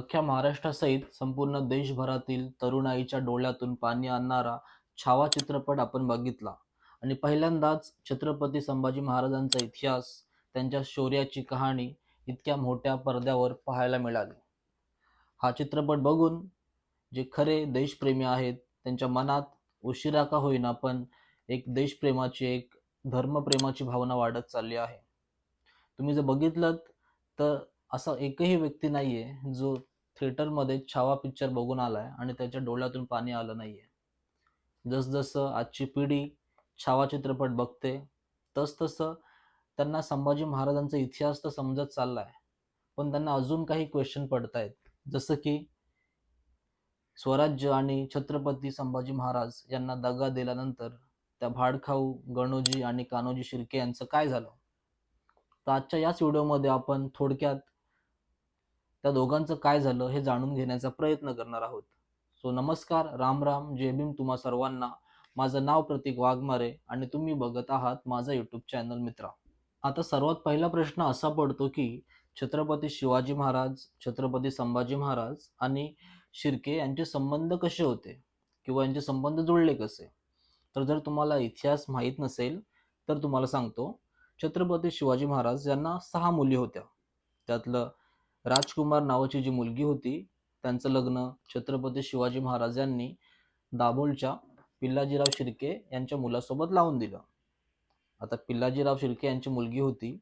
अख्ख्या महाराष्ट्रासहित संपूर्ण देशभरातील तरुणाईच्या डोळ्यातून पाणी आणणारा छावा चित्रपट आपण बघितला. आणि पहिल्यांदाच छत्रपती संभाजी महाराजांचा इतिहास त्यांच्या शौर्याची कहाणी इतक्या मोठ्या पडद्यावर पाहायला मिळाली. हा चित्रपट बघून जे खरे देशप्रेमी आहेत त्यांच्या मनात उशिरा का होईना पण एक देशप्रेमाची एक धर्मप्रेमाची भावना वाढत चालली आहे. तुम्ही जर बघितलं तर असा एकही व्यक्ती नाहीये जो थिएटरमध्ये छावा पिक्चर बघून आलाय आणि त्याच्या डोळ्यातून पाणी आलं नाहीये. जसजसं आजची पिढी छावा चित्रपट बघते तसतसं त्यांना संभाजी महाराजांचा इतिहास तर समजत चाललाय पण त्यांना अजून काही क्वेश्चन पडतायत. जसं की स्वराज्य आणि छत्रपती संभाजी महाराज यांना दगा दिल्यानंतर त्या भाडखाऊ गणोजी आणि कान्होजी शिर्के यांचं काय झालं? तर आजच्या याच व्हिडिओमध्ये आपण थोडक्यात त्या दोघांचं काय झालं हे जाणून घेण्याचा प्रयत्न करणार आहोत. सो नमस्कार राम राम जय भीम तुम्हा सर्वांना. माझं नाव प्रतीक वाघमारे आणि तुम्ही बघत आहात माझा युट्यूब चॅनल मित्रा. आता सर्वात पहिला प्रश्न असा पडतो की छत्रपती शिवाजी महाराज छत्रपती संभाजी महाराज आणि शिर्के यांचे संबंध कसे होते? किंवा यांचे संबंध जुळले कसे? तर जर तुम्हाला इतिहास माहीत नसेल तर तुम्हाला सांगतो छत्रपती शिवाजी महाराज यांना सहा मुली होत्या. त्यातलं राजकुमार नावाची जी मुलगी होती त्यांचं लग्न छत्रपती शिवाजी महाराज यांनी दाभोलच्या पिल्लाजीराव शिर्के यांच्या मुलासोबत लावून दिलं. आता पिल्लाजीराव शिर्के यांची मुलगी होती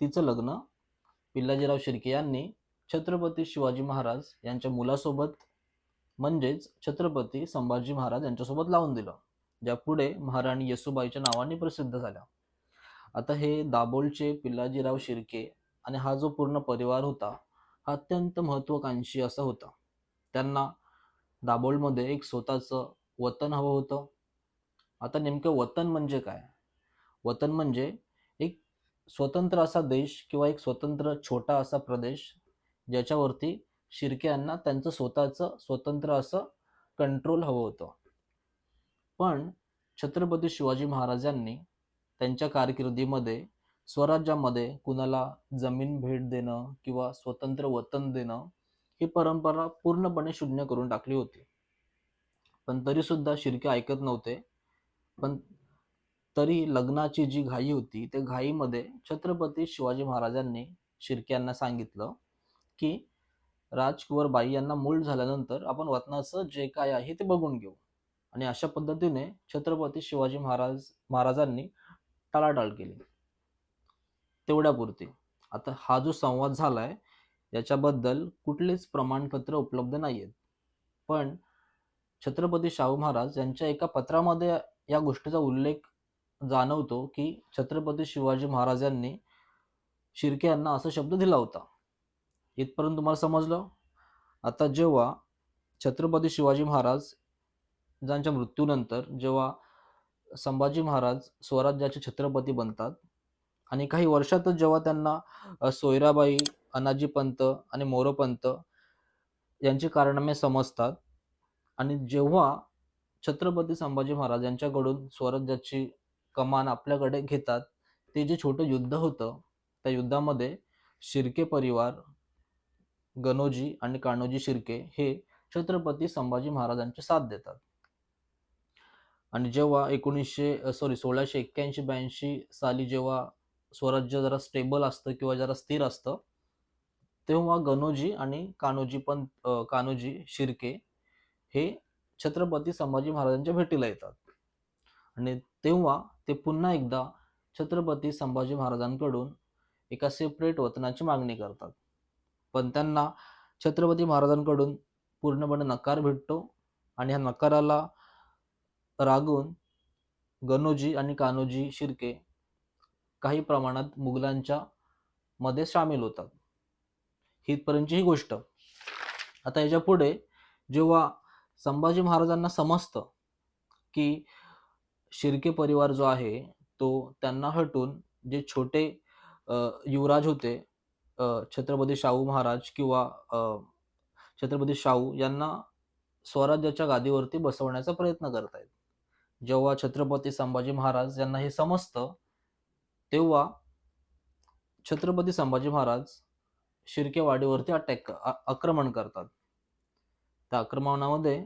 तिचं लग्न पिल्लाजीराव शिर्के यांनी छत्रपती शिवाजी महाराज यांच्या मुलासोबत म्हणजेच छत्रपती संभाजी महाराज यांच्यासोबत लावून दिलं ज्या पुढे महाराणी येसुबाईच्या नावाने प्रसिद्ध झाल्या. आता हे दाभोलचे पिल्लाजीराव शिर्के आणि हा जो पूर्ण परिवार होता हा अत्यंत महत्वाकांक्षी असा होता. त्यांना दाभोलमध्ये एक स्वतःचं वतन हवं होतं. आता नेमकं वतन म्हणजे काय? वतन म्हणजे एक स्वतंत्र असा देश किंवा एक स्वतंत्र छोटा असा प्रदेश ज्याच्यावरती शिर्के यांना त्यांचं स्वतःचं स्वतंत्र असं कंट्रोल हवं होतं. पण छत्रपती शिवाजी महाराजांनी त्यांच्या कारकिर्दीमध्ये स्वराज्यामध्ये कुणाला जमीन भेट देणं किंवा स्वतंत्र वतन देणं ही परंपरा पूर्णपणे शून्य करून टाकली होती. पण तरी सुद्धा शिर्के ऐकत नव्हते. पण तरी लग्नाची जी घाई होती त्या घाईमध्ये छत्रपती शिवाजी महाराजांनी शिर्के यांना सांगितलं की राजकुवर बाई यांना मूल झाल्यानंतर आपण वतनाचं जे काय आहे ते बघून घेऊ. आणि अशा पद्धतीने छत्रपती शिवाजी महाराज महाराजांनी टाळाटाळ केली. तेवढ्यापुरती. आता हा जो संवाद झाला आहे याच्याबद्दल कुठलेच प्रमाणपत्र उपलब्ध नाही आहेत पण छत्रपती शाहू महाराज यांच्या एका पत्रामध्ये या गोष्टीचा उल्लेख जाणवतो की छत्रपती शिवाजी महाराजांनी शिर्के यांना असा शब्द दिला होता. इथपर्यंत तुम्हाला समजलं? आता जेव्हा छत्रपती शिवाजी महाराज यांच्या मृत्यूनंतर जेव्हा संभाजी महाराज स्वराज्याचे छत्रपती बनतात आणि काही वर्षातच जेव्हा त्यांना सोयराबाई अनाजी पंत आणि मोरोपंत यांची कारनामे समजतात आणि जेव्हा छत्रपती संभाजी महाराज यांच्याकडून स्वराज्याची कमान आपल्याकडे घेतात ते जे छोटं युद्ध होतं त्या युद्धामध्ये शिर्के परिवार गणोजी आणि कान्होजी शिर्के हे छत्रपती संभाजी महाराजांची साथ देतात. आणि जेव्हा एकोणीसशे सॉरी सोळाशे एक्क्याऐंशी ब्याऐंशी साली जेव्हा स्वराज्य जरा स्टेबल असतं किंवा जरा स्थिर असतं तेव्हा गणोजी आणि कान्होजी पण कान्होजी शिर्के हे छत्रपती संभाजी महाराजांच्या भेटीला येतात. आणि तेव्हा ते पुन्हा एकदा छत्रपती संभाजी महाराजांकडून एका सेपरेट वतनाची मागणी करतात. पण त्यांना छत्रपती महाराजांकडून पूर्णपणे नकार भेटतो आणि ह्या नकाराला रागून गणोजी आणि कान्होजी शिर्के काही प्रमाणात मुघलांच्या मध्ये सामील होतात. हितपर्यंतची ही गोष्ट. आता याच्यापुढे जेव्हा संभाजी महाराजांना समजतं की शिर्के परिवार जो आहे तो त्यांना हटून जे छोटे युवराज होते छत्रपती शाहू महाराज किंवा छत्रपती शाहू यांना स्वराज्याच्या गादीवरती बसवण्याचा प्रयत्न करतायत. जेव्हा छत्रपती संभाजी महाराज यांना हे समजतं तेव्हा छत्रपती संभाजी महाराज शिर्केवाडीवरती अटॅक आक्रमण करतात. त्या आक्रमणामध्ये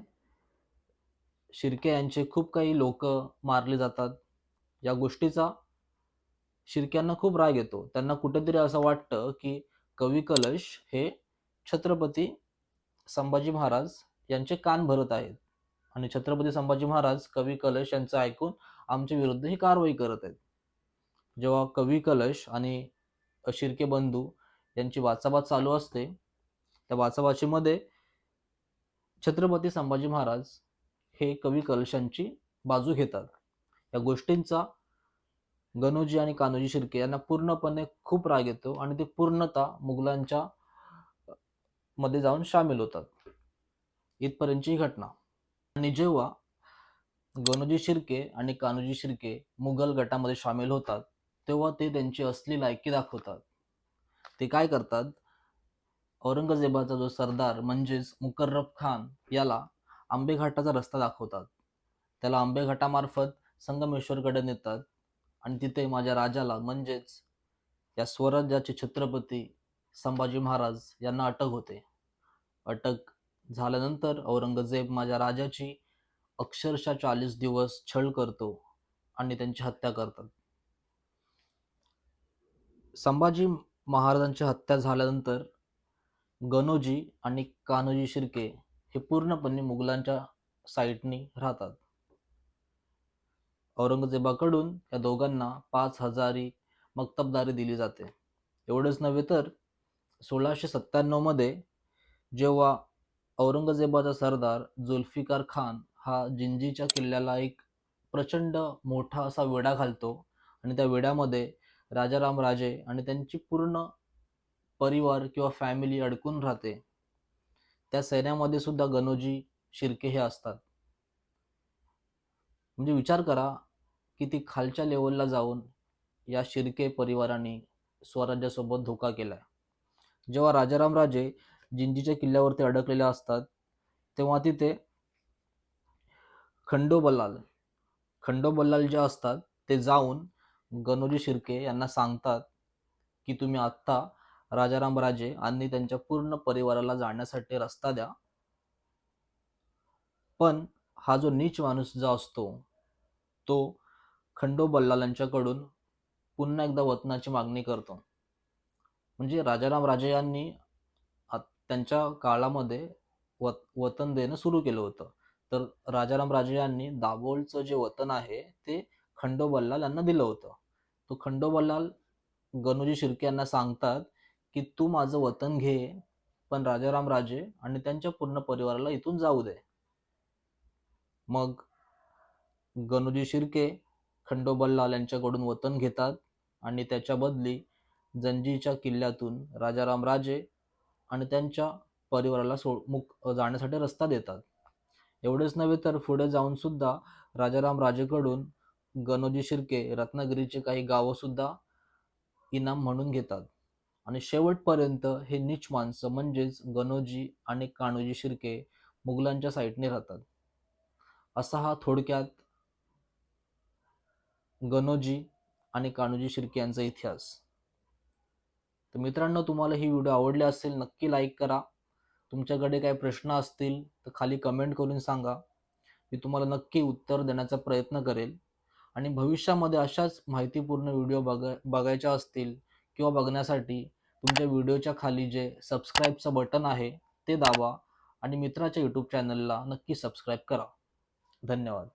शिर्के यांचे खूप काही लोक मारले जातात. या गोष्टीचा शिर्क्यांना खूप राग येतो. त्यांना कुठेतरी असं वाटतं की कवी कलश हे छत्रपती संभाजी महाराज यांचे कान भरत आहेत. आणि छत्रपती संभाजी महाराज कवी कलश यांचं ऐकून आमच्या विरुद्ध ही कारवाई करत आहेत. जेव्हा कवी कलश आणि शिर्के बंधू यांची वाचाबात चालू असते त्या वाचाबाचीमध्ये छत्रपती संभाजी महाराज हे कवी कलशांची बाजू घेतात. या गोष्टींचा गणोजी आणि कान्होजी शिर्के यांना पूर्णपणे खूप राग येतो आणि ते पूर्णतः मुघलांच्या मध्ये जाऊन सामील होतात. इथपर्यंतची घटना. आणि जेव्हा गणोजी शिर्के आणि कान्होजी शिर्के मुघल गटामध्ये सामील होतात तेव्हा ते त्यांची असली लायकी दाखवतात. ते काय करतात? औरंगजेबाचा जो सरदार म्हणजेच मुकर्रब खान याला आंबेघाटाचा रस्ता दाखवतात. त्याला आंबेघाटामार्फत संगमेश्वरकडे नेतात आणि तिथे माझ्या राजाला म्हणजेच या स्वराज्याचे छत्रपती संभाजी महाराज यांना अटक होते. अटक झाल्यानंतर औरंगजेब माझ्या राजाची अक्षरशः चाळीस दिवस छळ करतो आणि त्यांची हत्या करतात. संभाजी महाराजांची हत्या झाल्यानंतर गणोजी आणि कान्होजी शिर्के हे पूर्णपणे मुघलांच्या साईटनी राहतात. औरंगजेबाकडून या दोघांना पाच हजारी मक्तबदारी दिली जाते. एवढंच नव्हे तर सोळाशे सत्त्याण्णवमध्ये जेव्हा औरंगजेबाचा सरदार जुल्फिकार खान हा जिंजीच्या किल्ल्याला एक प्रचंड मोठा असा वेढा घालतो आणि त्या वेढ्यामध्ये राजाराम राजे आणि त्यांची पूर्ण परिवार किंवा फॅमिली अडकून राहते. त्या सैन्यामध्ये सुद्धा गणोजी शिर्के हे असतात. म्हणजे विचार करा की ती खालच्या लेवलला जाऊन या शिर्के परिवाराने स्वराज्यासोबत धोका केला जेव्हा राजाराम राजे जिंजीच्या किल्ल्यावरती अडकलेले असतात तेव्हा तिथे खंडोबल्लाल खंडोबल्लाल जे असतात ते जाऊन गणोजी शिर्के यांना सांगतात की तुम्ही आत्ता राजाराम राजे आणि त्यांच्या पूर्ण परिवाराला जाण्यासाठी रस्ता द्या. पण हा जो नीच माणूस जो असतो तो खंडोबल्लाल यांच्याकडून पुन्हा एकदा वतनाची मागणी करतो. म्हणजे राजाराम राजे यांनी त्यांच्या काळामध्ये वत वतन देणं सुरू केलं होतं. तर राजाराम राजे यांनी दाभोलचं जे वतन आहे ते खंडोबल्लाल यांना दिलं होतं. तो खंडोबालाल गणोजी शिर्के यांना सांगतात की तू माझं वतन घे पण राजाराम राजे आणि त्यांच्या पूर्ण परिवाराला इथून जाऊ दे. मग गणोजी शिर्के खंडोबल्लाल यांच्याकडून वतन घेतात आणि त्याच्या बदली जंजीच्या किल्ल्यातून राजाराम राजे आणि त्यांच्या परिवाराला सो मुक जाण्यासाठी रस्ता देतात. एवढेच नव्हे तर पुढे जाऊन सुद्धा राजाराम राजेकडून गणोजी शिर्के रत्नागिरीचे काही गावं सुद्धा इनाम म्हणून घेतात. आणि शेवटपर्यंत हे नीच माणसं म्हणजेच गणोजी आणि कान्होजी शिर्के मुघलांच्या साईडने राहतात. असा हा थोडक्यात गणोजी आणि कान्होजी शिर्के यांचा इतिहास. तर मित्रांनो तुम्हाला ही व्हिडिओ आवडली असेल नक्की लाईक करा. तुमच्याकडे काही प्रश्न असतील तर खाली कमेंट करून सांगा. मी तुम्हाला नक्की उत्तर देण्याचा प्रयत्न करेल. आणि भविष्यामध्ये अशाच माहितीपूर्ण व्हिडिओ बघा बघायच्या असतील किंवा बघण्यासाठी तुमच्या व्हिडिओच्या खाली जे सबस्क्राईबचं बटन आहे ते दाबा आणि मित्राच्या यूट्यूब चॅनलला नक्की सबस्क्राईब करा. धन्यवाद.